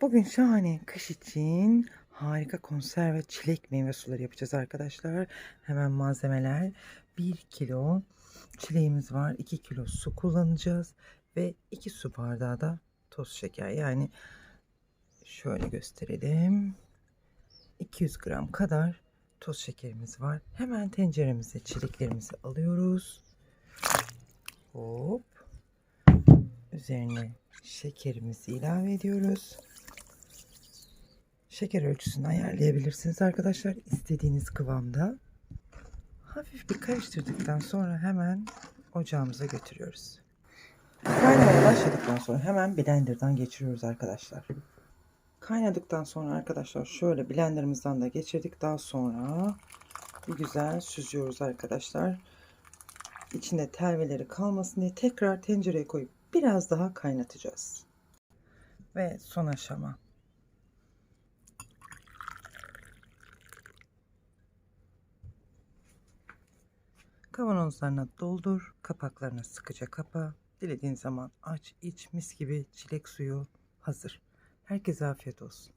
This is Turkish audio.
Bugün şahane kış için harika konserve çilek meyve suları yapacağız arkadaşlar. Hemen malzemeler 1 kilo çileğimiz var. 2 kilo su kullanacağız. Ve 2 su bardağı da toz şeker. Yani şöyle gösterelim. 200 gram kadar toz şekerimiz var. Hemen tenceremize çileklerimizi alıyoruz. Hop. Üzerine şekerimizi ilave ediyoruz. Şeker ölçüsünü ayarlayabilirsiniz arkadaşlar. istediğiniz kıvamda. Hafif bir karıştırdıktan sonra hemen ocağımıza götürüyoruz. Kaynamaya başladıktan sonra hemen blenderdan geçiriyoruz arkadaşlar. Kaynadıktan sonra arkadaşlar şöyle blenderımızdan da geçirdik. Daha sonra güzel süzüyoruz arkadaşlar. İçinde telveleri kalmasın diye tekrar tencereye koyup biraz daha kaynatacağız. Ve son aşama. Kavanozlarına doldur, kapaklarını sıkıca kapa. Dilediğin zaman aç, iç, mis gibi çilek suyu hazır. Herkese afiyet olsun.